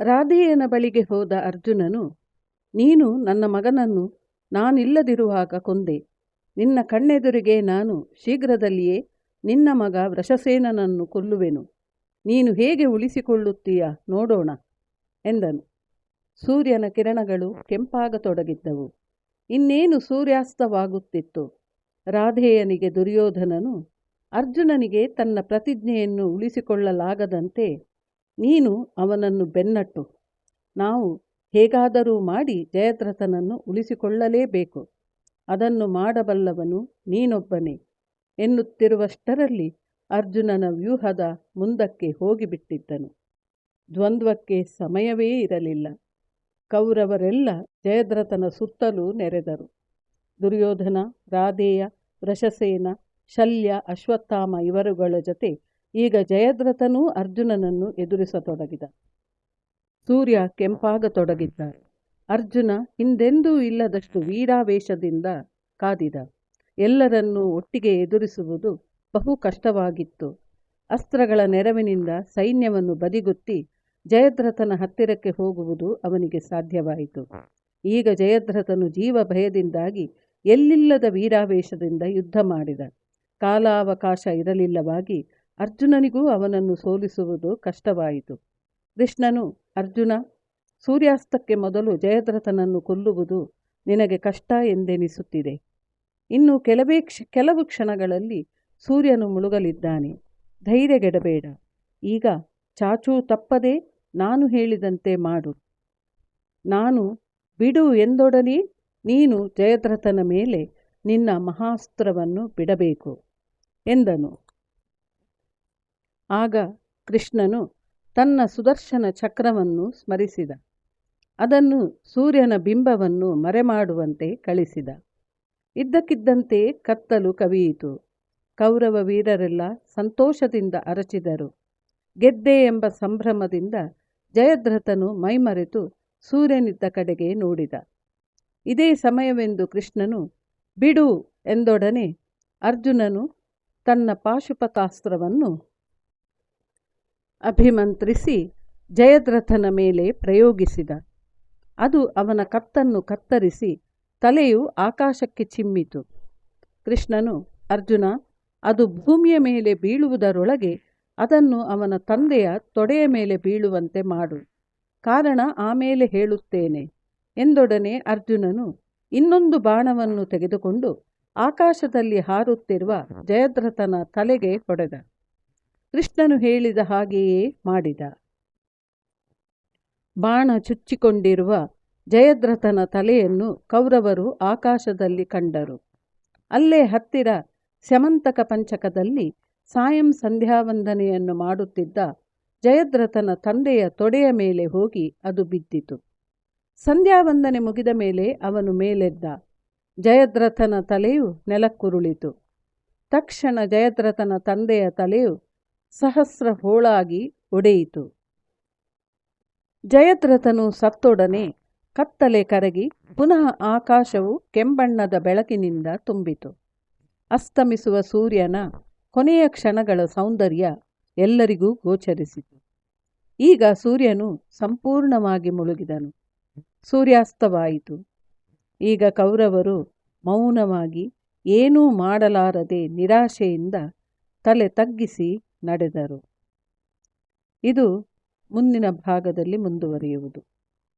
ರಾಧೆಯನ ಬಳಿಗೆ ಹೋದ ಅರ್ಜುನನು, ನೀನು ನನ್ನ ಮಗನನ್ನು ನಾನಿಲ್ಲದಿರುವಾಗ ಕೊಂದೆ. ನಿನ್ನ ಕಣ್ಣೆದುರಿಗೆ ನಾನು ಶೀಘ್ರದಲ್ಲಿಯೇ ನಿನ್ನ ಮಗ ವೃಷಸೇನನನ್ನು ಕೊಲ್ಲುವೆನು. ನೀನು ಹೇಗೆ ಉಳಿಸಿಕೊಳ್ಳುತ್ತೀಯ ನೋಡೋಣ ಎಂದನು. ಸೂರ್ಯನ ಕಿರಣಗಳು ಕೆಂಪಾಗತೊಡಗಿದ್ದವು. ಇನ್ನೇನು ಸೂರ್ಯಾಸ್ತವಾಗುತ್ತಿತ್ತು? ರಾಧೇಯನಿಗೆ ದುರ್ಯೋಧನನು, ಅರ್ಜುನನಿಗೆ ತನ್ನ ಪ್ರತಿಜ್ಞೆಯನ್ನು ಉಳಿಸಿಕೊಳ್ಳಲಾಗದಂತೆ ನೀನು ಅವನನ್ನು ಬೆನ್ನಟ್ಟು. ನಾವು ಹೇಗಾದರೂ ಮಾಡಿ ಜಯದ್ರಥನನ್ನು ಉಳಿಸಿಕೊಳ್ಳಲೇಬೇಕು. ಅದನ್ನು ಮಾಡಬಲ್ಲವನು ನೀನೊಬ್ಬನೇ. ಎನ್ನುತ್ತಿರುವಷ್ಟರಲ್ಲಿ ಅರ್ಜುನನ ವ್ಯೂಹದ ಮುಂದಕ್ಕೆ ಹೋಗಿಬಿಟ್ಟಿದ್ದನು. ದ್ವಂದ್ವಕ್ಕೆ ಸಮಯವೇ ಇರಲಿಲ್ಲ. ಕೌರವರೆಲ್ಲ ಜಯದ್ರಥನ ಸುತ್ತಲೂ ನೆರೆದರು. ದುರ್ಯೋಧನ, ರಾಧೇಯ, ವೃಷಸೇನ, ಶಲ್ಯ, ಅಶ್ವತ್ಥಾಮ ಇವರುಗಳ ಜೊತೆ ಈಗ ಜಯದ್ರಥನೂ ಅರ್ಜುನನನ್ನು ಎದುರಿಸತೊಡಗಿದ ಸೂರ್ಯ ಕೆಂಪಾಗತೊಡಗಿದ್ದ ಅರ್ಜುನ ಹಿಂದೆಂದೂ ಇಲ್ಲದಷ್ಟು ವೀರಾವೇಶದಿಂದ ಕಾದಿದ ಎಲ್ಲರನ್ನೂ ಒಟ್ಟಿಗೆ ಎದುರಿಸುವುದು ಬಹು ಕಷ್ಟವಾಗಿತ್ತು. ಅಸ್ತ್ರಗಳ ನೆರವಿನಿಂದ ಸೈನ್ಯವನ್ನು ಬದಿಗುತ್ತಿ ಜಯದ್ರಥನ ಹತ್ತಿರಕ್ಕೆ ಹೋಗುವುದು ಅವನಿಗೆ ಸಾಧ್ಯವಾಯಿತು. ಈಗ ಜಯದ್ರಥನು ಜೀವ ಭಯದಿಂದಾಗಿ ಎಲ್ಲಿಲ್ಲದ ವೀರಾವೇಶದಿಂದ ಯುದ್ಧ ಮಾಡಿದ ಕಾಲಾವಕಾಶ ಇರಲಿಲ್ಲವಾಗಿ ಅರ್ಜುನನಿಗೂ ಅವನನ್ನು ಸೋಲಿಸುವುದು ಕಷ್ಟವಾಯಿತು. ಕೃಷ್ಣನು, ಅರ್ಜುನ, ಸೂರ್ಯಾಸ್ತಕ್ಕೆ ಮೊದಲು ಜಯದ್ರಥನನ್ನು ಕೊಲ್ಲುವುದು ನಿನಗೆ ಕಷ್ಟ ಎಂದೆನಿಸುತ್ತಿದೆ. ಇನ್ನು ಕೆಲವೇ ಕ್ಷ, ಕೆಲವು ಕ್ಷಣಗಳಲ್ಲಿ ಸೂರ್ಯನು ಮುಳುಗಲಿದ್ದಾನೆ. ಧೈರ್ಯಗೆಡಬೇಡ. ಈಗ ಚಾಚೂ ತಪ್ಪದೆ ನಾನು ಹೇಳಿದಂತೆ ಮಾಡು. ನಾನು ಬಿಡು ಎಂದೊಡನೆ ನೀನು ಜಯದ್ರಥನ ಮೇಲೆ ನಿನ್ನ ಮಹಾಸ್ತ್ರವನ್ನು ಬಿಡಬೇಕು ಎಂದನು. ಆಗ ಕೃಷ್ಣನು ತನ್ನ ಸುದರ್ಶನ ಚಕ್ರವನ್ನು ಸ್ಮರಿಸಿದ. ಅದನ್ನು ಸೂರ್ಯನ ಬಿಂಬವನ್ನು ಮರೆಮಾಡುವಂತೆ ಕಳಿಸಿದ. ಇದ್ದಕ್ಕಿದ್ದಂತೆ ಕತ್ತಲು ಕವಿಯಿತು. ಕೌರವ ವೀರರೆಲ್ಲ ಸಂತೋಷದಿಂದ ಅರಚಿದರು. ಗೆದ್ದೆ ಎಂಬ ಸಂಭ್ರಮದಿಂದ ಜಯದ್ರಥನು ಮೈಮರೆತು ಸೂರ್ಯನಿದ್ದ ಕಡೆಗೆ ನೋಡಿದ. ಇದೇ ಸಮಯವೆಂದು ಕೃಷ್ಣನು, ಬಿಡು ಎಂದೊಡನೆ ಅರ್ಜುನನು ತನ್ನ ಪಾಶುಪತಾಸ್ತ್ರವನ್ನು ಅಭಿಮಂತ್ರಿಸಿ ಜಯದ್ರಥನ ಮೇಲೆ ಪ್ರಯೋಗಿಸಿದ. ಅದು ಅವನ ಕತ್ತನ್ನು ಕತ್ತರಿಸಿ ತಲೆಯು ಆಕಾಶಕ್ಕೆ ಚಿಮ್ಮಿತು. ಕೃಷ್ಣನು, ಅರ್ಜುನ, ಅದು ಭೂಮಿಯ ಮೇಲೆ ಬೀಳುವುದರೊಳಗೆ ಅದನ್ನು ಅವನ ತಂದೆಯ ತೊಡೆಯ ಮೇಲೆ ಬೀಳುವಂತೆ ಮಾಡು. ಕಾರಣ ಆಮೇಲೆ ಹೇಳುತ್ತೇನೆ ಎಂದೊಡನೆ ಅರ್ಜುನನು ಇನ್ನೊಂದು ಬಾಣವನ್ನು ತೆಗೆದುಕೊಂಡು ಆಕಾಶದಲ್ಲಿ ಹಾರುತ್ತಿರುವ ಜಯದ್ರಥನ ತಲೆಗೆ ಹೊಡೆದ. ಕೃಷ್ಣನು ಹೇಳಿದ ಹಾಗೆಯೇ ಮಾಡಿದ. ಬಾಣ ಚುಚ್ಚಿಕೊಂಡಿರುವ ಜಯದ್ರಥನ ತಲೆಯನ್ನು ಕೌರವರು ಆಕಾಶದಲ್ಲಿ ಕಂಡರು. ಅಲ್ಲೇ ಹತ್ತಿರ ಸ್ಯಮಂತಕ ಪಂಚಕದಲ್ಲಿ ಸಾಯಂ ಸಂಧ್ಯಾವಂದನೆಯನ್ನು ಮಾಡುತ್ತಿದ್ದ ಜಯದ್ರಥನ ತಂದೆಯ ತೊಡೆಯ ಮೇಲೆ ಹೋಗಿ ಅದು ಬಿದ್ದಿತು. ಸಂಧ್ಯಾವಂದನೆ ಮುಗಿದ ಮೇಲೆ ಅವನು ಮೇಲೆದ್ದ. ಜಯದ್ರಥನ ತಲೆಯು ನೆಲಕ್ಕುರುಳಿತು. ತಕ್ಷಣ ಜಯದ್ರಥನ ತಂದೆಯ ತಲೆಯು ಸಹಸ್ರ ಹೋಳಾಗಿ ಒಡೆಯಿತು. ಜಯದ್ರಥನು ಸತ್ತೊಡನೆ ಕತ್ತಲೆ ಕರಗಿ ಪುನಃ ಆಕಾಶವು ಕೆಂಬಣ್ಣದ ಬೆಳಕಿನಿಂದ ತುಂಬಿತು. ಅಸ್ತಮಿಸುವ ಸೂರ್ಯನ ಕೊನೆಯ ಕ್ಷಣಗಳ ಸೌಂದರ್ಯ ಎಲ್ಲರಿಗೂ ಗೋಚರಿಸಿತು. ಈಗ ಸೂರ್ಯನು ಸಂಪೂರ್ಣವಾಗಿ ಮುಳುಗಿದನು. ಸೂರ್ಯಾಸ್ತವಾಯಿತು. ಈಗ ಕೌರವರು ಮೌನವಾಗಿ ಏನೂ ಮಾಡಲಾರದೆ ನಿರಾಶೆಯಿಂದ ತಲೆ ತಗ್ಗಿಸಿ ನಡೆದರು. ಇದು ಮುಂದಿನ ಭಾಗದಲ್ಲಿ ಮುಂದುವರಿಯುವುದು.